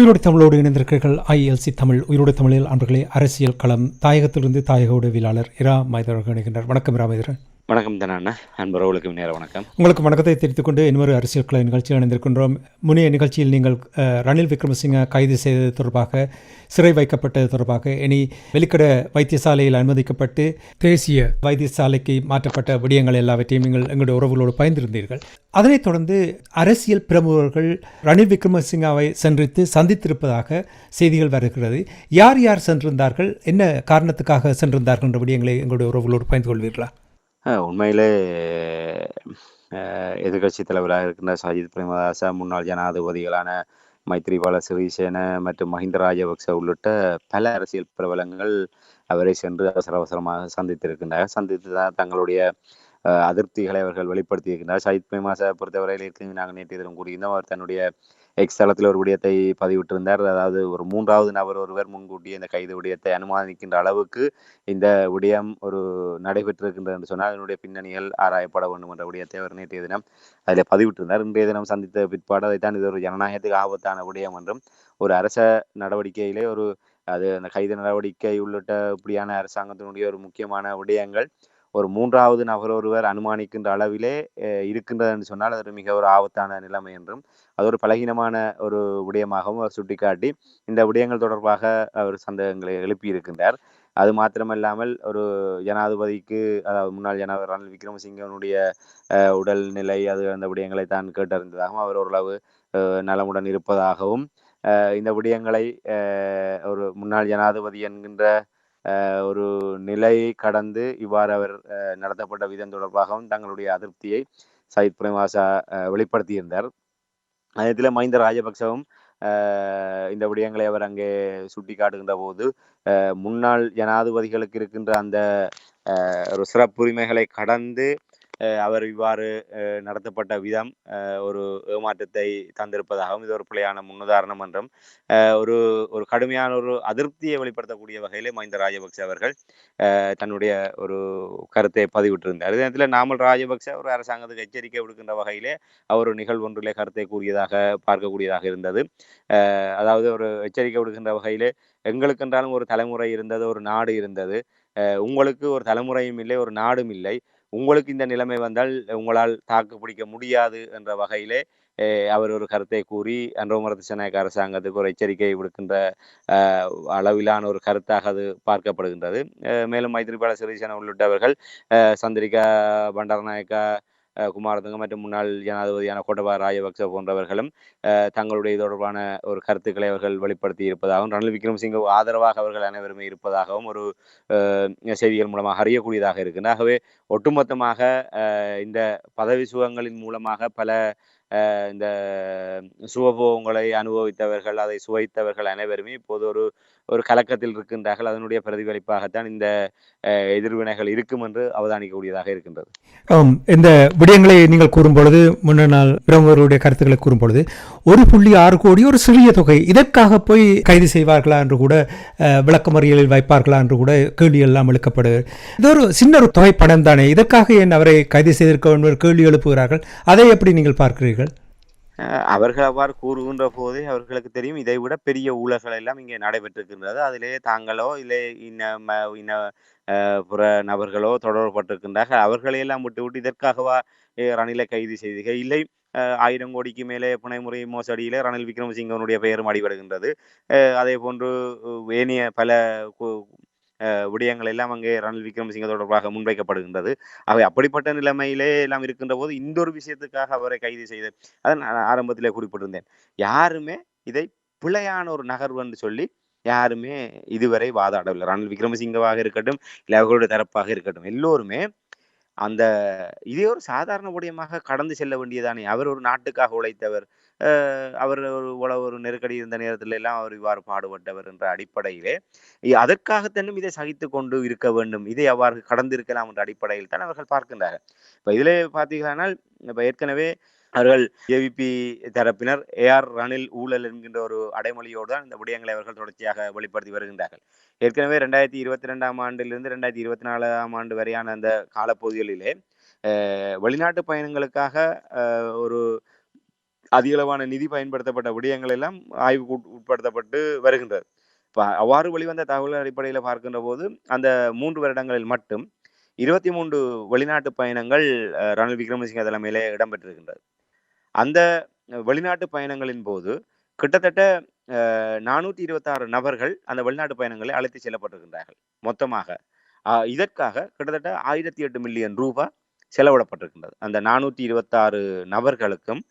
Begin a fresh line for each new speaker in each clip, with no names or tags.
உயிரோடு தமிழோடு இணைந்திருக்கிறீர்கள். ஐஎல்சி தமிழ். உயிரோடு தமிழில் அன்பர்களே அரசியல் களம் தாயகத்திலிருந்து தாயக உடவியலாளர் இரா மைதரர்கள் இணைகின்றார் வணக்கம் இரா மைதரன்
வணக்கம் தானண்ணா அன்பர்களுக்கு நேர வணக்கம்.
உங்களுக்கு வணக்கத்தை தெரிவித்துக் கொண்டு இன்னொரு அரசியல் கலை நிகழ்ச்சியில் இணைந்திருக்கின்றோம். முன்னைய நிகழ்ச்சியில் நீங்கள் ரணில் விக்ரமசிங்க கைது செய்தது தொடர்பாக சிறை வைக்கப்பட்டது தொடர்பாக இனி வெளிக்கட வைத்தியசாலையில் அனுமதிக்கப்பட்டு தேசிய வைத்தியசாலைக்கு மாற்றப்பட்ட விடயங்கள் எல்லாவற்றையும் நீங்கள் எங்களுடைய உறவுகளோடு பயந்திருந்தீர்கள் அதனைத் தொடர்ந்து அரசியல் பிரமுகர்கள் ரணில் விக்ரமசிங்காவை சென்றித்து சந்தித்திருப்பதாக செய்திகள் வருகிறது. யார் யார் சென்றிருந்தார்கள்? என்ன காரணத்துக்காக சென்றிருந்தார்கள்? என்ற விடயங்களை எங்களுடைய உறவுகளோடு பயந்து கொள்வீர்களா?
உண்மையிலே எதிர்கட்சி தலைவராக இருக்கின்ற சஜித் பிரேமதாச முன்னாள் ஜனாதிபதிகளான மைத்ரிபால சிறிசேன மற்றும் மஹிந்த ராஜபக்ச உள்ளிட்ட பல அரசியல் பிரபலங்கள் அவரை சென்று அவசர அவசரமாக சந்தித்திருக்கின்றனர் சந்தித்து தான் தங்களுடைய அதிருப்திகளை அவர்கள் வெளிப்படுத்தியிருக்கின்றனர் சஜித் பிரேமதாசை பொறுத்தவரையில் இருக்கு நாங்கள் நேற்று தினம் கூறியிருந்தோம் அவர் தன்னுடைய எக்ஸ் தளத்தில் ஒரு விடயத்தை பதிவிட்டிருந்தார். அதாவது ஒரு மூன்றாவது நபர் ஒருவர் முன்கூட்டியே இந்த கைது விடயத்தை அனுமானிக்கின்ற அளவுக்கு இந்த விடயம் ஒரு நடைபெற்றிருக்கின்றது என்று சொன்னால் அதனுடைய பின்னணிகள் ஆராயப்பட வேண்டும் என்ற விடயத்தை அவர் நேற்றைய தினம் அதில் பதிவிட்டிருந்தார். இன்றைய தினம் சந்தித்த பிற்பாடு அதைத்தான் இது ஒரு ஜனநாயகத்துக்கு ஆபத்தான விடயம் என்றும் ஒரு அரச நடவடிக்கையிலே ஒரு அது அந்த கைது நடவடிக்கை உள்ளிட்ட இப்படியான அரசாங்கத்தினுடைய ஒரு முக்கியமான விடயங்கள் ஒரு மூன்றாவது நபர் ஒருவர் அனுமானிக்கின்ற அளவிலே இருக்கின்றது என்று சொன்னால் அது மிக ஒரு ஆபத்தான நிலைமை என்றும் அது ஒரு பலகீனமான ஒரு விடயமாகவும் அவர் சுட்டிக்காட்டி இந்த விடயங்கள் தொடர்பாக அவர் சந்தேகங்களை எழுப்பியிருக்கின்றார். அது மாத்திரமல்லாமல் ஒரு ஜனாதிபதிக்கு அதாவது முன்னாள் ஜனாதிபதி ரணில் விக்ரமசிங்கனுடைய உடல்நிலை அது அந்த விடயங்களை தான் கேட்டறிந்ததாகவும் அவர் ஓரளவு நலமுடன் இருப்பதாகவும் இந்த விடயங்களை ஒரு முன்னாள் ஜனாதிபதி என்கின்ற ஒரு நிலை கடந்து இவ்வாறு அவர் அஹ், நடத்தப்பட்ட விதம் தொடர்பாகவும் தங்களுடைய அதிருப்தியை சயித் பிரேமாசா அஹ், வெளிப்படுத்தியிருந்தார். அதே மஹிந்த ராஜபக்சவும் இந்த விடயங்களை அவர் அங்கே சுட்டி காட்டுகின்ற போது அஹ், முன்னாள் ஜனாதிபதிகளுக்கு இருக்கின்ற அந்த ஒரு சிறப்புரிமைகளை கடந்து அவர் இவ்வாறு நடத்தப்பட்ட விதம் ஒரு ஏமாற்றத்தை தந்திருப்பதாகவும் இது ஒரு பிள்ளையான முன்னுதாரணம் என்றும் ஒரு ஒரு கடுமையான ஒரு அதிருப்தியை வெளிப்படுத்தக்கூடிய வகையிலே மஹிந்த ராஜபக்ச அவர்கள் தன்னுடைய ஒரு கருத்தை பதிவிட்டிருந்தார். அதே நேரத்தில் நாமல் ராஜபக்ச ஒரு அரசாங்கத்துக்கு எச்சரிக்கை விடுக்கின்ற வகையிலே அவர் ஒரு நிகழ்வு ஒன்றிலே கருத்தை கூறியதாக பார்க்கக்கூடியதாக இருந்தது. அதாவது ஒரு எச்சரிக்கை விடுக்கின்ற வகையிலே எங்களுக்கென்றாலும் ஒரு தலைமுறை இருந்தது ஒரு நாடு இருந்தது. உங்களுக்கு ஒரு தலைமுறையும் இல்லை ஒரு நாடும் இல்லை. உங்களுக்கு இந்த நிலைமை வந்தால் உங்களால் தாக்கு பிடிக்க முடியாது என்ற வகையிலே அஹ், அவர் ஒரு கருத்தை கூறி அன்றோமரத்து சேனாயக்க அரசாங்கத்துக்கு ஒரு எச்சரிக்கை விடுக்கின்ற அஹ், அளவிலான ஒரு கருத்தாக அது பார்க்கப்படுகின்றது. மேலும் மைத்திரிபால சிறிசேன உள்ளிட்டவர்கள் அஹ், சந்திரிகா பண்டாரநாயக்கா குமாரதுங்க மற்றும் முன்னாள் ஜனாதிபதியான கோட்டபா ராஜபக்ச போன்றவர்களும் அஹ், தங்களுடைய தொடர்பான ஒரு கருத்துக்களை அவர்கள் வெளிப்படுத்தி இருப்பதாகவும் ரணில் விக்ரமசிங்க ஆதரவாக அவர்கள் அனைவருமே இருப்பதாகவும் ஒரு அஹ், செய்திகள் மூலமாக அறியக்கூடியதாக இருக்குது ஆகவே ஒட்டுமொத்தமாக அஹ், இந்த பதவி சுகங்களின் மூலமாக பல இந்த சுகபோகங்களை அனுபவித்தவர்கள் அதை சுவைத்தவர்கள் அனைவருமே இப்போது ஒரு ஒரு கலக்கத்தில் இருக்கின்றார்கள். அதனுடைய பிரதிபலிப்பாகத்தான் இந்த எதிர்வினைகள் இருக்கும் என்று அவதானிக்கக்கூடியதாக இருக்கின்றது.
இந்த விடயங்களை நீங்கள் கூறும்பொழுது முன்ன நாள் பிரமுகருடைய கருத்துக்களை கூறும்பொழுது ஒரு புள்ளி ஆறு கோடி ஒரு சிறிய தொகை இதற்காக போய் கைது செய்வார்களா என்று கூட விளக்கமறியலில் வைப்பார்களா என்று கூட கேள்வி எல்லாம் எழுக்கப்படுது. இது ஒரு சின்ன ஒரு தொகை பணம் தானே இதற்காக என் அவரை கைது செய்திருக்க வேண்டும் கேள்வி எழுப்புகிறார்கள்? அதை எப்படி நீங்கள் பார்க்கிறீர்கள்?
அவர்கள் அவ்வாறு கூறுகின்ற போதே அவர்களுக்கு தெரியும். இதை விட பெரிய ஊழல்கள் எல்லாம் இங்கே நடைபெற்றிருக்கின்றது. அதிலே தாங்களோ இல்லை இன்ன ம- இன்ன அஹ், புற நபர்களோ தொடரப்பட்டிருக்கின்றார்கள். அவர்களையெல்லாம் விட்டு விட்டு இதற்காகவா ரணிலை கைது செய்தீர்கள்? இல்லை ஆயிரம் கோடிக்கு மேலே புனைமுறை மோசடியிலே ரணில் விக்ரமசிங்கனுடைய பெயரும் அடிபடுகின்றது. அஹ், அதே போன்று ஏனைய பல விடயங்கள் எல்லாம் அங்கே ரணில் விக்ரமசிங்க தொடர்பாக முன்வைக்கப்படுகின்றது. அவை அப்படிப்பட்ட நிலைமையிலே எல்லாம் இருக்கின்ற போது இந்த ஒரு விஷயத்துக்காக அவரை கைது செய்து அதை நான் ஆரம்பத்திலே குறிப்பிட்டிருந்தேன். யாருமே இதை பிழையான ஒரு நகர்வு என்று சொல்லி யாருமே இதுவரை வாதாடவில்லை. ரணில் விக்ரமசிங்கவாக இருக்கட்டும் இல்லை அவர்களுடைய தரப்பாக இருக்கட்டும் எல்லோருமே அந்த இதே ஒரு சாதாரண விடயமாக கடந்து செல்ல வேண்டியதானே. அவர் ஒரு நாட்டுக்காக உழைத்தவர் அவர் ஒரு உளவு ஒரு நெருக்கடி இருந்த நேரத்துல எல்லாம் அவர் இவ்வாறு பாடுபட்டவர் என்ற அடிப்படையிலே அதற்காகத்தன்னும் இதை சகித்து கொண்டு இருக்க வேண்டும். இதை அவ்வாறு கடந்திருக்கலாம் என்ற அடிப்படையில் தான் அவர்கள் பார்க்கின்றார்கள். இப்ப இதிலே பார்த்தீர்களானால் இப்ப ஏற்கனவே அவர்கள் ஏவிபி தரப்பினர் ஏஆர் ரணில் ஊழல் என்கின்ற ஒரு அடைமொழியோடு தான் இந்த விடயங்களை அவர்கள் தொடர்ச்சியாக வெளிப்படுத்தி வருகின்றார்கள். ஏற்கனவே ரெண்டாயிரத்தி இருபத்தி ரெண்டாம் ஆண்டிலிருந்து ரெண்டாயிரத்தி இருபத்தி நாலாம் ஆண்டு வரையான அந்த காலப்பகுதிகளிலே வெளிநாட்டு பயணங்களுக்காக அஹ், ஒரு அதிகளவான நிதி பயன்படுத்தப்பட்ட விடயங்கள் எல்லாம் ஆய்வுக்கு உட்படுத்தப்பட்டு வருகின்றது. இப்போ அவ்வாறு வெளிவந்த தகவல் அடிப்படையில் பார்க்கின்ற போது அந்த மூன்று வருடங்களில் மட்டும் இருபத்தி மூன்று வெளிநாட்டு பயணங்கள் அஹ், ரணில் விக்ரமசிங்க தலைமையிலே இடம்பெற்றிருக்கின்றது. அந்த வெளிநாட்டு பயணங்களின் போது கிட்டத்தட்ட நானூற்றி இருபத்தாறு நபர்கள் அந்த வெளிநாட்டு பயணங்களை அழைத்து செல்லப்பட்டிருக்கின்றார்கள் மொத்தமாக. அஹ், இதற்காக கிட்டத்தட்ட ஆயிரத்தி எட்டு மில்லியன் ரூபாய் செலவிடப்பட்டிருக்கின்றது. அந்த நானூற்றி இருபத்தாறு நபர்களுக்கும்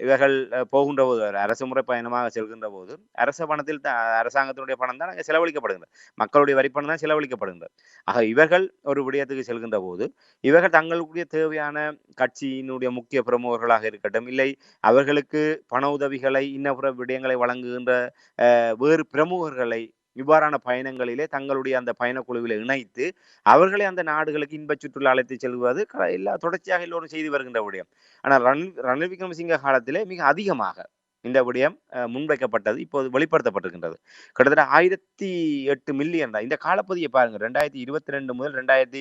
இவர்கள் போகின்ற போது அரசு முறை பயணமாக செல்கின்ற போது அரச பணத்தில் அரசாங்கத்தினுடைய பணம் தான் அங்கே செலவழிக்கப்படுகின்றது. மக்களுடைய வரிப்பணம் தான் செலவழிக்கப்படுகின்றது. ஆக இவர்கள் ஒரு விடயத்துக்கு செல்கின்ற போது இவர்கள் தங்களுக்குரிய தேவையான கட்சியினுடைய முக்கிய பிரமுகர்களாக இருக்கட்டும் இல்லை அவர்களுக்கு பண உதவிகளை இன்னபிற விடயங்களை வழங்குகின்ற அஹ், வேறு பிரமுகர்களை இவ்வாறான பயணங்களிலே தங்களுடைய அந்த பயணக்குழுவில் இணைத்து அவர்களை அந்த நாடுகளுக்கு இன்பச் சுற்றுலா அழைத்து செல்வது க- எல்லா தொடர்ச்சியாக எல்லோரும் செய்து வருகின்ற விடயம். ஆனால் ரணில் ரணில் விக்ரமசிங்க காலத்திலே மிக அதிகமாக இந்த விடயம் முன்வைக்கப்பட்டது இப்போது வெளிப்படுத்தப்பட்டிருக்கின்றது. கிட்டத்தட்ட ஆயிரத்தி எட்டு மில்லியன் தான். இந்த காலப்பகுதியை பாருங்க ரெண்டாயிரத்தி இருபத்தி ரெண்டு முதல் ரெண்டாயிரத்தி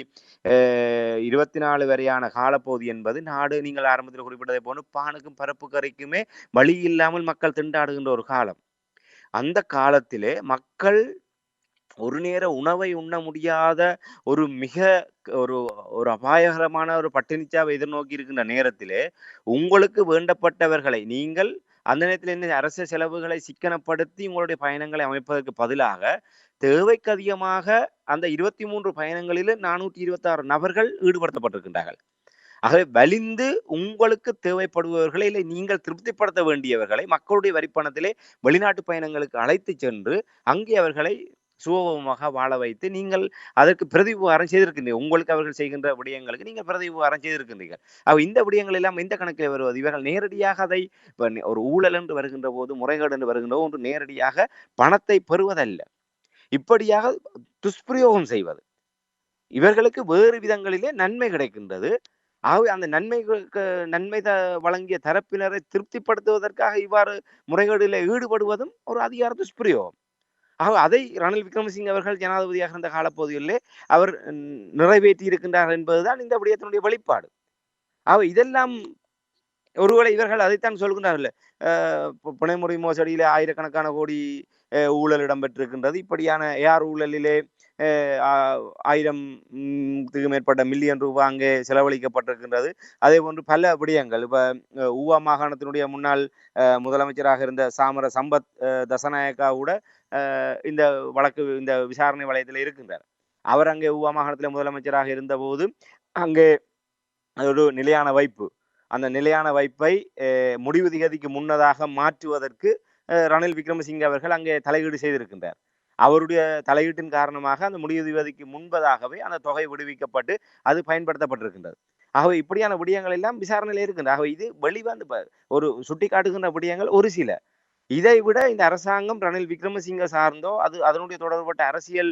இருபத்தி நாலு வரையான காலப்பகுதி என்பது நாடு நீங்கள் ஆரம்பத்தில் குறிப்பிட்டதை போன்று பானுக்கும் பரப்பு கரைக்குமே வழி இல்லாமல் மக்கள் திண்டாடுகின்ற ஒரு காலம். அந்த காலத்திலே மக்கள் ஒரு நேர உணவை உண்ண முடியாத ஒரு மிக ஒரு ஒரு அபாயகரமான ஒரு பட்டினிச்சாவை எதிர்நோக்கி இருக்கின்ற நேரத்திலே உங்களுக்கு வேண்டப்பட்டவர்களை நீங்கள் அந்த நேரத்தில் என்ன அரச செலவுகளை சிக்கனப்படுத்தி உங்களுடைய பயணங்களை அமைப்பதற்கு பதிலாக தேவைக்கு அதிகமாக அந்த இருபத்தி மூன்று பயணங்களில் நானூற்றி இருபத்தாறு நபர்கள் ஈடுபடுத்தப்பட்டிருக்கின்றார்கள். ஆகவே வலிந்து உங்களுக்கு தேவைப்படுபவர்களை இல்லை நீங்கள் திருப்திப்படுத்த வேண்டியவர்களை மக்களுடைய வரிப்பணத்திலே வெளிநாட்டு பயணங்களுக்கு அழைத்து சென்று அங்கே அவர்களை சுபமாக வாழ வைத்து நீங்கள் அதற்கு பிரதிபகாரம் செய்திருக்கின்றீர்கள். உங்களுக்கு அவர்கள் செய்கின்ற விடயங்களுக்கு நீங்கள் பிரதிபகாரம் செய்திருக்கின்றீர்கள். அவ இந்த விடயங்கள் எல்லாம் இந்த கணக்கில் வருவது? இவர்கள் நேரடியாக அதை ஒரு ஊழல் என்று வருகின்ற போது முறைகேடு என்று வருகின்ற போது ஒன்று நேரடியாக பணத்தை பெறுவதல்ல. இப்படியாக துஷ்பிரயோகம் செய்வது. இவர்களுக்கு வேறு விதங்களிலே நன்மை கிடைக்கின்றது. ஆகவே அந்த நன்மைகளுக்கு நன்மை த வழங்கிய தரப்பினரை திருப்திப்படுத்துவதற்காக இவ்வாறு முறைகேடுகளில் ஈடுபடுவதும் ஒரு அதிகார துஷ்பிரயோகம். ஆக அதை ரணில் விக்ரமசிங் அவர்கள் ஜனாதிபதியாக இருந்த காலப்பகுதியிலே அவர் நிறைவேற்றி இருக்கின்றார் என்பதுதான் இந்த விடயத்தினுடைய வெளிப்பாடு. ஆக இதெல்லாம் ஒருவேளை இவர்கள் அதைத்தான் சொல்கின்றார்கள் புனைமுறை மோசடியிலே ஆயிரக்கணக்கான கோடி அஹ், ஊழல் இடம்பெற்றிருக்கின்றது. இப்படியான ஏஆர் ஊழலிலே ஆயிரம் ம், மேற்பட்ட மில்லியன் ரூபாய் அங்கே செலவழிக்கப்பட்டிருக்கின்றது. அதே போன்று பல விடயங்கள். இப்ப ஊவா மாகாணத்தினுடைய முன்னாள் அஹ், முதலமைச்சராக இருந்த சாமர சம்பத் அஹ், தசநாயக்கா கூட இந்த வழக்கு இந்த விசாரணை வலயத்தில் இருக்கின்றார். அவர் அங்கே ஊவா மாகாணத்தில் முதலமைச்சராக இருந்தபோது அங்கே அது ஒரு நிலையான வைப்பு. அந்த நிலையான வைப்பை முடிவு திகதிக்கு முன்னதாக மாற்றுவதற்கு ரணில் விக்ரமசிங்கே அவர்கள் அங்கே தலையீடு செய்திருக்கின்றார். அவருடைய தலையீட்டின் காரணமாக அந்த முடிவு முன்பதாகவே அந்த தொகை விடுவிக்கப்பட்டு அது பயன்படுத்தப்பட்டிருக்கின்றது. ஆகவே இப்படியான விடயங்கள் எல்லாம் விசாரணையில் இருக்கின்றது. ஆகவே இது வெளிவந்து ஒரு சுட்டி காட்டுகின்ற விடயங்கள் ஒரு சில. இதை விட இந்த அரசாங்கம் ரணில் விக்ரமசிங்க சார்ந்தோ அது அதனுடைய தொடர்பட்ட அரசியல்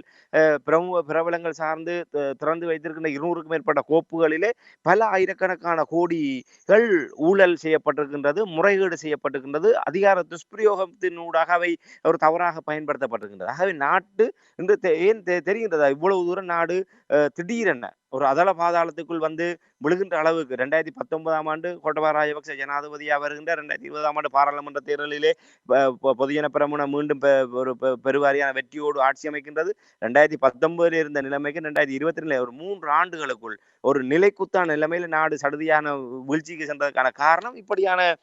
பிரமுக பிரபலங்கள் சார்ந்து திறந்து வைத்திருக்கின்ற இருநூறுக்கும் மேற்பட்ட கோப்புகளிலே பல ஆயிரக்கணக்கான கோடிகள் ஊழல் செய்யப்பட்டிருக்கின்றது முறைகேடு செய்யப்பட்டிருக்கின்றது அதிகார துஷ்பிரயோகத்தினூடாக அவை ஒரு தவறாக பயன்படுத்தப்பட்டிருக்கின்றது. ஆகவே நாட்டு இன்று தெ- ஏன் தெ- தெரிகின்றதா? இவ்வளவு தூரம் நாடு அஹ், திடீரென ஒரு அதள பாதாளத்துக்குள் வந்து விழுகின்ற அளவுக்கு. ரெண்டாயிரத்தி பத்தொன்பதாம் ஆண்டு கோட்டபா ராஜபக்ச ஜனாதிபதியாக வருகின்ற ரெண்டாயிரத்தி இருபதாம் ஆண்டு பாராளுமன்ற தேர்தலிலே பொ- பொதுஜன பிரமுன மீண்டும் பெ- ஒரு பெருவாரியான வெற்றியோடு ஆட்சி அமைக்கின்றது. ரெண்டாயிரத்தி பத்தொன்பதில் இருந்த நிலைமைக்கு ரெண்டாயிரத்தி இருபத்தி ரெண்டுல ஒரு மூன்று ஆண்டுகளுக்குள் ஒரு நிலைக்குத்தான நிலைமையில நாடு சடுதியான வீழ்ச்சிக்கு சென்றதுக்கான காரணம் இப்படியான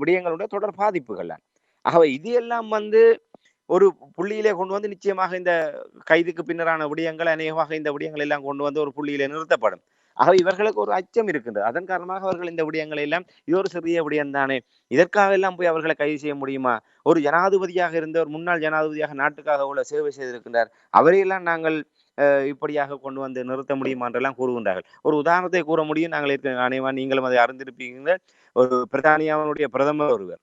விடயங்களுடைய தொடர் பாதிப்புகள் தான். ஆகவே இது எல்லாம் வந்து ஒரு புள்ளியிலே கொண்டு வந்து நிச்சயமாக இந்த கைதுக்கு பின்னரான விடயங்கள் அநேகமாக இந்த விடயங்கள் எல்லாம் கொண்டு வந்து ஒரு புள்ளியிலே நிறுத்தப்படும். ஆகவே இவர்களுக்கு ஒரு அச்சம் இருக்கின்றது. அதன் காரணமாக அவர்கள் இந்த விடயங்களை எல்லாம் இது ஒரு சிறிய விடயம் தானே இதற்காக எல்லாம் போய் அவர்களை கைது செய்ய முடியுமா? ஒரு ஜனாதிபதியாக இருந்த ஒரு முன்னாள் ஜனாதிபதியாக நாட்டுக்காக உள்ள சேவை செய்திருக்கின்றார்? அவரையெல்லாம் நாங்கள் அஹ், இப்படியாக கொண்டு வந்து நிறுத்த முடியுமா என்றெல்லாம் கூறுகின்றார்கள். ஒரு உதாரணத்தை கூற முடியும். நாங்கள் இருக்க அனைவா நீங்களும் அதை அறிந்திருப்பீங்க ஒரு பிரித்தானியாவினுடைய பிரதமர் ஒருவர்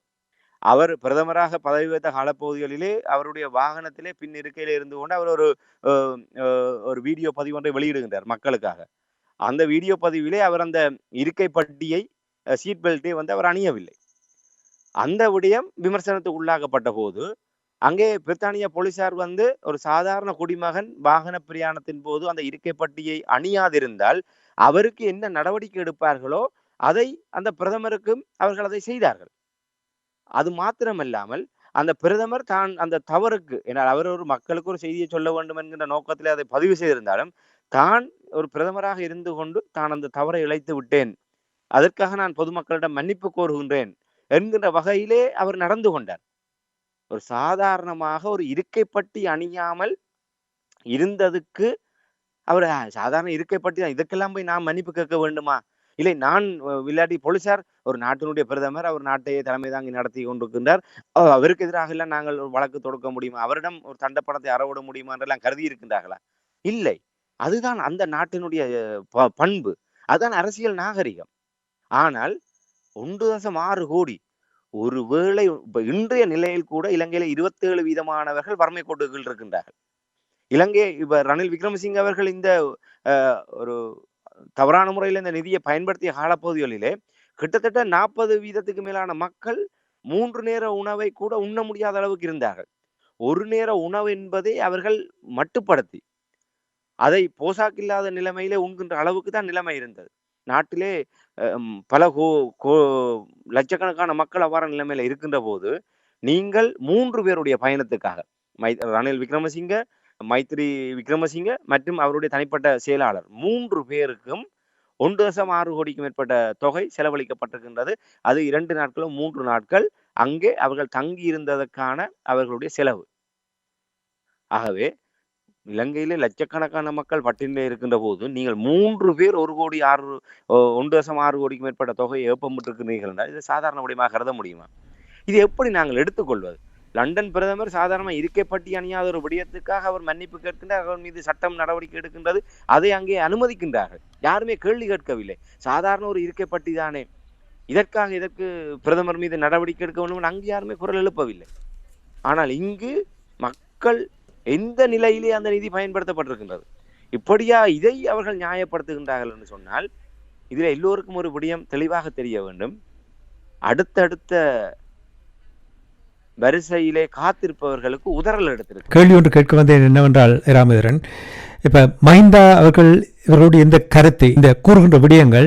அவர் பிரதமராக பதவி வைத்த காலப்பகுதிகளிலே அவருடைய வாகனத்திலே பின் இருக்கையில இருந்து கொண்டு அவர் ஒரு அஹ், ஒரு வீடியோ பதிவு ஒன்றை வெளியிடுகின்றார் மக்களுக்காக. அந்த வீடியோ பதிவிலே அவர் அந்த இருக்கை பட்டியை சீட் பெல்ட்டை வந்து அவர் அணியவில்லை. அந்த விடயம் விமர்சனத்துக்கு உள்ளாக்கப்பட்ட போது அங்கே பிரித்தானிய போலீசார் வந்து ஒரு சாதாரண குடிமகன் வாகன பிரயாணத்தின் போது அந்த இருக்கை பட்டியை அணியாதிருந்தால் அவருக்கு என்ன நடவடிக்கை எடுப்பார்களோ அதை அந்த பிரதமருக்கும் அவர்கள் அதை செய்தார்கள். அது மாத்திரமல்லாமல் அந்த பிரதமர் தான் அந்த தவறுக்கு ஏன்னா அவர் ஒரு மக்களுக்கு ஒரு செய்தியை சொல்ல வேண்டும் என்கின்ற நோக்கத்திலே அதை பதிவு செய்திருந்தாலும் தான் ஒரு பிரதமராக இருந்து கொண்டு தான் அந்த தவறை இழைத்து விட்டேன். அதற்காக நான் பொதுமக்களிடம் மன்னிப்பு கோருகின்றேன் என்கின்ற வகையிலே அவர் நடந்து கொண்டார். ஒரு சாதாரணமாக ஒரு இருக்கைப்பட்டி அணியாமல் இருந்ததுக்கு அவர் சாதாரண இருக்கைப்பட்டி தான். இதுக்கெல்லாம் போய் நான் மன்னிப்பு கேட்க வேண்டுமா? இல்லை நான் விளையாடி போலீசார் ஒரு நாட்டினுடைய பிரதமர் அவர் நாட்டையே தலைமை தாங்கி நடத்தி கொண்டிருக்கின்றார். அவருக்கு எதிராக எல்லாம் நாங்கள் ஒரு வழக்கு தொடுக்க முடியுமா? அவரிடம் ஒரு தண்டப்பணத்தை அறவிட முடியுமா என்றெல்லாம் கருதி இருக்கின்றார்களா? இல்லை. அதுதான் அந்த நாட்டினுடைய ப- பண்பு. அதுதான் அரசியல் நாகரிகம். ஆனால் ஒன்று தசம் ஆறு கோடி ஒருவேளை வேளை இன்றைய நிலையில் கூட இலங்கையில இருபத்தேழு வீதமானவர்கள் வறுமை கோட்டுகள் இருக்கின்றார்கள். இலங்கை இப்ப ரணில் விக்ரமசிங்க அவர்கள் இந்த அஹ், ஒரு தவறான முறையில் இந்த நிதியை பயன்படுத்திய காலப்பகுதிகளிலே கிட்டத்தட்ட நாற்பது வீதத்துக்கு மேலான மக்கள் மூன்று நேர உணவை கூட உண்ண முடியாத அளவுக்கு இருந்தார்கள். ஒரு நேர உணவு என்பதை அவர்கள் மட்டுப்படுத்தி அதை போசாக்கில்லாத நிலைமையிலே உண்கின்ற அளவுக்கு தான் நிலைமை இருந்தது. நாட்டிலே பல கோ கோ லட்சக்கணக்கான மக்கள் அவ்வாறு நிலைமையில இருக்கின்ற போது நீங்கள் மூன்று பேருடைய பயணத்துக்காக மை ரணில் விக்ரமசிங்க மைத்ரி விக்ரமசிங்க மற்றும் அவருடைய தனிப்பட்ட செயலாளர். மூன்று பேருக்கும் ஒன்று தசம் ஆறு கோடிக்கு மேற்பட்ட தொகை செலவழிக்கப்பட்டிருக்கின்றது. அது இரண்டு நாட்களும் மூன்று நாட்கள். அங்கே அவர்கள் தங்கி இருந்ததற்கான அவர்களுடைய செலவு. ஆகவே இலங்கையிலே லட்சக்கணக்கான மக்கள் பட்டினிலே இருக்கின்ற போது நீங்கள் மூன்று பேர் ஒரு கோடி ஆறு ஓ, ஒன்று தசம் ஆறு கோடிக்கு மேற்பட்ட தொகையை ஏப்பமிட்டிருக்கிறீர்கள் என்றால் இது சாதாரண விடயமாக கருத முடியுமா? இது எப்படி நாங்கள் எடுத்துக்கொள்வது? லண்டன் பிரதமர் சாதாரண இருக்கைப்பட்டி அணியாத ஒரு விடயத்துக்காக அவர் மன்னிப்பு கேட்கின்றார். அவர் மீது சட்டம் நடவடிக்கை எடுக்கின்றது. அதை அங்கே அனுமதிக்கின்றார்கள். யாருமே கேள்வி கேட்கவில்லை. சாதாரண ஒரு இருக்கைப்பட்டி தானே. இதற்காக இதற்கு பிரதமர் மீது நடவடிக்கை எடுக்க வேண்டும் அங்கு யாருமே குரல் எழுப்பவில்லை. ஆனால் இங்கு மக்கள் எந்த நிலையிலே அந்த நிதி பயன்படுத்தப்பட்டிருக்கின்றது? இப்படியா இதை அவர்கள் நியாயப்படுத்துகின்றார்கள் என்று சொன்னால் இதில் எல்லோருக்கும் ஒரு விடயம் தெளிவாக தெரிய வேண்டும். அடுத்தடுத்த வரிசையிலே காத்திருப்பவர்களுக்கு உதறல் எடுத்திருக்கு.
கேள்வி ஒன்று கேட்க வந்தேன் என்னவென்றால் ராமதரன் இப்போ மஹிந்தா அவர்கள் இவர்களுடைய இந்த கருத்தை இந்த கூறுகின்ற விடயங்கள்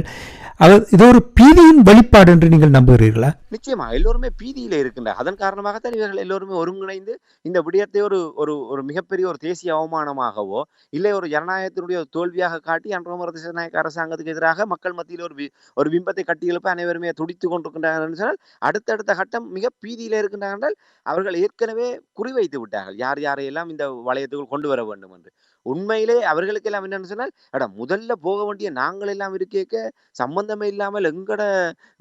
அதாவது இது ஒரு பீதியின் வெளிப்பாடு என்று நீங்கள் நம்புகிறீர்களா?
நிச்சயமா எல்லோருமே பீதியில இருக்கின்ற அதன் காரணமாகத்தான் இவர்கள் எல்லோருமே ஒருங்கிணைந்து இந்த விடயத்தை ஒரு ஒரு ஒரு மிகப்பெரிய ஒரு தேசிய அவமானமாகவோ இல்லை ஒரு ஜனநாயகத்தினுடைய ஒரு தோல்வியாக காட்டி அன்றமர தேசநாயக அரசாங்கத்துக்கு எதிராக மக்கள் மத்தியில் ஒரு ஒரு பிம்பத்தை கட்டியெழுப்ப அனைவருமே துடித்து கொண்டிருக்கின்றார்கள் என்று சொன்னால் அடுத்தடுத்த கட்டம் மிக பீதியில இருக்கின்றார்கள் என்றால் அவர்கள் ஏற்கனவே குறிவைத்து விட்டார்கள். யார் யாரையெல்லாம் இந்த வளையத்துக்குள் கொண்டு வர வேண்டும் என்று. உண்மையிலே அவர்களுக்கெல்லாம் என்னன்னு சொன்னால் அட முதல்ல போக வேண்டிய நாங்கள் எல்லாம் இருக்கேக்க சம்பந்தமே இல்லாமல் எங்கட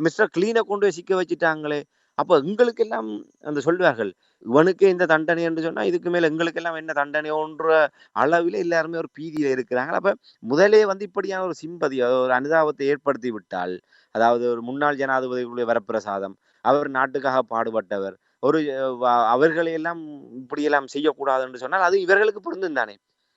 மிஸ்டர் கிளீனை கொண்டு போய் சிக்க வச்சுட்டாங்களே. அப்போ எங்களுக்கெல்லாம் அந்த சொல்வார்கள் இவனுக்கு இந்த தண்டனை என்று சொன்னா இதுக்கு மேல எங்களுக்கெல்லாம் என்ன தண்டனையோன்ற அளவில் எல்லாருமே ஒரு பீதியில இருக்கிறாங்க அப்ப முதலே வந்து இப்படியான ஒரு சிம்பதி ஒரு அனுதாபத்தை ஏற்படுத்தி விட்டால் அதாவது ஒரு முன்னாள் ஜனாதிபதிகளுடைய வரப்பிரசாதம் அவர் நாட்டுக்காக பாடுபட்டவர் ஒரு அவர்களையெல்லாம் இப்படியெல்லாம் செய்யக்கூடாது என்று சொன்னால் அது இவர்களுக்கு பொருந்தும் தானே.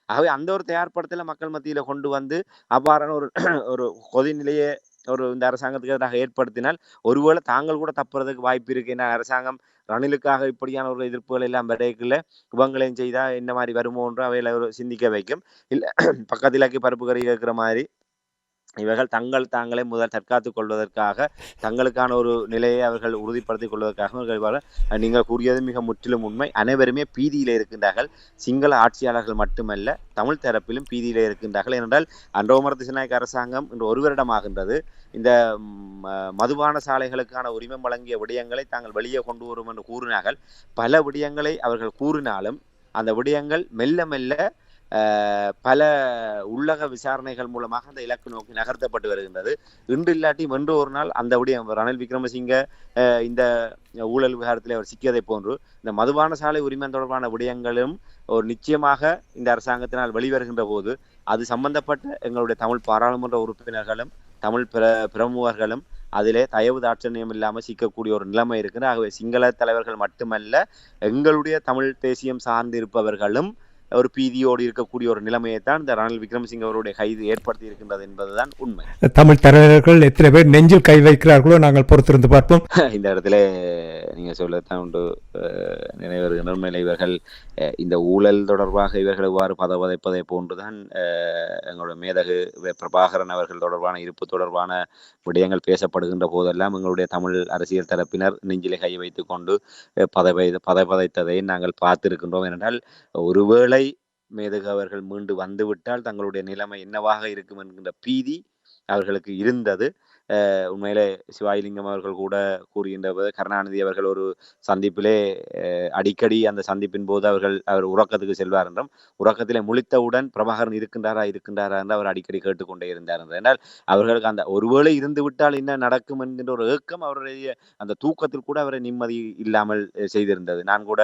ஆகவே அந்த ஒரு தயார்படுத்தலை மக்கள் மத்தியில கொண்டு வந்து அவ்வாறான ஒரு ஒரு கொதிநிலையை ஒரு இந்த அரசாங்கத்துக்கு எதிராக ஏற்படுத்தினால் ஒருவேளை தாங்கள் கூட தப்புறதுக்கு வாய்ப்பு இருக்கு. ஏன்னா அரசாங்கம் ரணிலுக்காக இப்படியான ஒரு எதிர்ப்புகள் எல்லாம் விடைக்குள்ள இவங்களையும் செய்தா என்ன மாதிரி வருமோன்ற அவையில ஒரு சிந்திக்க வைக்கும். இல்லை பக்கத்திலாக்கி பருப்பு கறி கேட்குற மாதிரி இவர்கள் தங்கள் தாங்களே முதல் தற்காத்துக் கொள்வதற்காக தங்களுக்கான ஒரு நிலையை அவர்கள் உறுதிப்படுத்திக் கொள்வதற்காக அவர்கள் நீங்கள் கூறியது மிக முற்றிலும் உண்மை. அனைவருமே பீதியில் இருக்கின்றார்கள். சிங்கள ஆட்சியாளர்கள் மட்டுமல்ல தமிழ் தரப்பிலும் பீதியில் இருக்கின்றார்கள். ஏனென்றால் அன்றோமர திசநாயக அரசாங்கம் இன்று ஒரு வருடமாகின்றது இந்த மதுபான சாலைகளுக்கான உரிமம் வழங்கிய விடயங்களை தாங்கள் வெளியே கொண்டு வரும் என்று கூறினார்கள். பல விடயங்களை அவர்கள் கூறினாலும் அந்த விடயங்கள் மெல்ல மெல்ல பல உள்ளக விசாரணைகள் மூலமாக அந்த இலக்கு நோக்கி நகர்த்தப்பட்டு வருகின்றது. இன்று இல்லாட்டி வென்று ஒரு நாள் அந்த விடயம் ரணில் விக்ரமசிங்க இந்த ஊழல் விவகாரத்தில் அவர் சிக்கியதை போன்று இந்த மதுபான சாலை உரிமை தொடர்பான விடயங்களும் ஒரு நிச்சயமாக இந்த அரசாங்கத்தினால் வெளிவருகின்ற போது அது சம்பந்தப்பட்ட எங்களுடைய தமிழ் பாராளுமன்ற உறுப்பினர்களும் தமிழ் பிர பிரமுகர்களும் அதிலே தயவு தாட்சணியம் இல்லாமல் சிக்கக்கூடிய ஒரு நிலைமை இருக்குது ஆகவே சிங்கள தலைவர்கள் மட்டுமல்ல எங்களுடைய தமிழ் தேசியம் சார்ந்து இருப்பவர்களும் ஒரு பீதியோடு இருக்கக்கூடிய ஒரு நிலைமையை தான் இந்த ரணில் விக்ரமசிங்க அவருடைய கைது ஏற்படுத்தி இருக்கின்றது என்பதுதான் உண்மை.
தமிழ் தலைவர்கள் எத்தனை பேர் நெஞ்சில் கை வைக்கிறார்களோ நாங்கள் பொறுத்திருந்து பார்ப்போம்.
இந்த இடத்துல நீங்க சொல்லத்தான் உண்டு. நினைவருகின்ற உண்மையில இவர்கள் இந்த ஊழல் தொடர்பாக இவர்கள் இவ்வாறு பதவதைப்பதை போன்றுதான் அஹ், எங்களோட மேதகு பிரபாகரன் அவர்கள் தொடர்பான இருப்பு தொடர்பான விடயங்கள் பேசப்படுகின்ற போதெல்லாம் எங்களுடைய தமிழ் அரசியல் தரப்பினர் நெஞ்சிலே கை வைத்துக் கொண்டு பதவை பதைபதைத்ததை நாங்கள் பார்த்திருக்கின்றோம். ஏனென்றால் ஒருவேளை மேதகு அவர்கள் மீண்டு வந்துவிட்டால் தங்களுடைய நிலைமை என்னவாக இருக்கும் என்கின்ற பீதி அவர்களுக்கு இருந்தது. உண்மையிலே சிவாயிலிங்கம் அவர்கள் கூட கூறுகின்ற போது கருணாநிதி அவர்கள் ஒரு சந்திப்பிலே அடிக்கடி அந்த சந்திப்பின் போது அவர்கள் அவர் உறக்கத்துக்கு செல்வார் என்றும் உறக்கத்திலே முழித்தவுடன் பிரபாகரன் இருக்கின்றாரா இருக்கின்றாரா என்று அவர் அடிக்கடி கேட்டுக்கொண்டே இருந்தார் என்றால் அவர்களுக்கு அந்த ஒருவேளை இருந்து விட்டால் என்ன நடக்கும் என்கின்ற ஒரு ஏக்கம் அவருடைய அந்த தூக்கத்தில் கூட அவரை நிம்மதி இல்லாமல் செய்திருந்தது. நான் கூட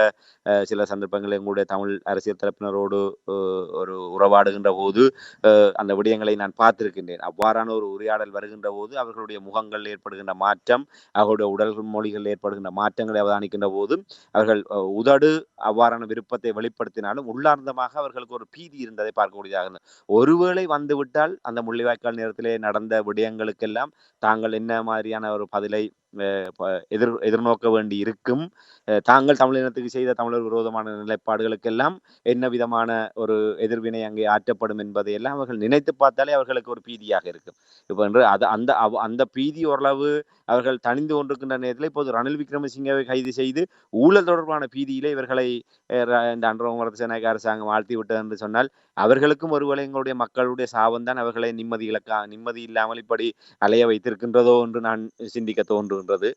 சில சந்தர்ப்பங்களில் எங்களுடைய தமிழ் அரசியல் தரப்பினரோடு ஒரு உறவாடுகின்ற போது அந்த விடயங்களை நான் பார்த்திருக்கின்றேன். அவ்வாறான ஒரு உரையாடல் வருகின்ற போது அவர் அவர்களுடைய முகங்கள் ஏற்படுகின்ற மாற்றம் அவர்களுடைய உடல் மொழிகள் ஏற்படுகின்ற மாற்றங்களை அவதானிக்கின்ற போது அவர்கள் உதடு அவ்வாறான விருப்பத்தை வெளிப்படுத்தினாலும் உள்ளார்ந்தமாக அவர்களுக்கு ஒரு பீதி இருந்ததை பார்க்கக்கூடியதாக இருந்தது. ஒருவேளை வந்துவிட்டால் அந்த முள்ளிவாய்க்கால் நேரத்திலே நடந்த விடயங்களுக்கெல்லாம் தாங்கள் என்ன மாதிரியான ஒரு பதிலை எதிர் எதிர்நோக்க வேண்டி இருக்கும். தாங்கள் தமிழினத்துக்கு செய்த தமிழர் விரோதமான நிலைப்பாடுகளுக்கெல்லாம் என்ன விதமான ஒரு எதிர்வினை அங்கே ஆற்றப்படும் என்பதை எல்லாம் அவர்கள் நினைத்து பார்த்தாலே அவர்களுக்கு ஒரு பீதியாக இருக்கும். இப்போ என்று அது அந்த அந்த பீதி ஓரளவு அவர்கள் தணிந்து கொண்டிருக்கின்ற நேரத்தில் இப்போது ரணில் விக்ரமசிங்கவை கைது செய்து ஊழல் தொடர்பான பீதியிலே இவர்களை இந்த அன்றவங்கரத்து சேனாக அரசாங்கம் ஆழ்த்தி விட்டது என்று சொன்னால் அவர்களுக்கும் ஒருவேளை எங்களுடைய மக்களுடைய சாபம் தான் அவர்களை நிம்மதி இழக்கா நிம்மதி இல்லாமல் இப்படி அலைய வைத்திருக்கின்றதோ என்று நான் சிந்திக்க தோன்றும். தோன்றுகின்றது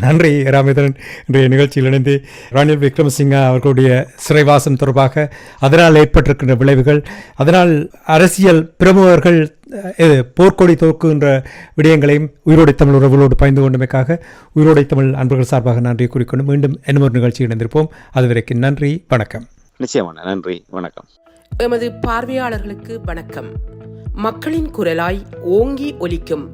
நன்றி ராமேந்திரன். இன்றைய நிகழ்ச்சியில் இணைந்து ரணில் விக்ரமசிங்க அவர்களுடைய சிறைவாசம் தொடர்பாக அதனால் ஏற்பட்டிருக்கின்ற விளைவுகள் அதனால் அரசியல் பிரமுகர்கள் போர்க்கொடி தோக்குகின்ற விடயங்களையும் உயிரோடை தமிழ் உறவுகளோடு பயந்து கொண்டமைக்காக உயிரோடை தமிழ் அன்பர்கள் சார்பாக நன்றி கூறிக்கொண்டு மீண்டும் இன்னொரு நிகழ்ச்சி இணைந்திருப்போம். அதுவரைக்கும் நன்றி வணக்கம்.
நிச்சயமான நன்றி வணக்கம்.
எமது பார்வையாளர்களுக்கு வணக்கம். மக்களின் குரலாய் ஓங்கி ஒலிக்கும்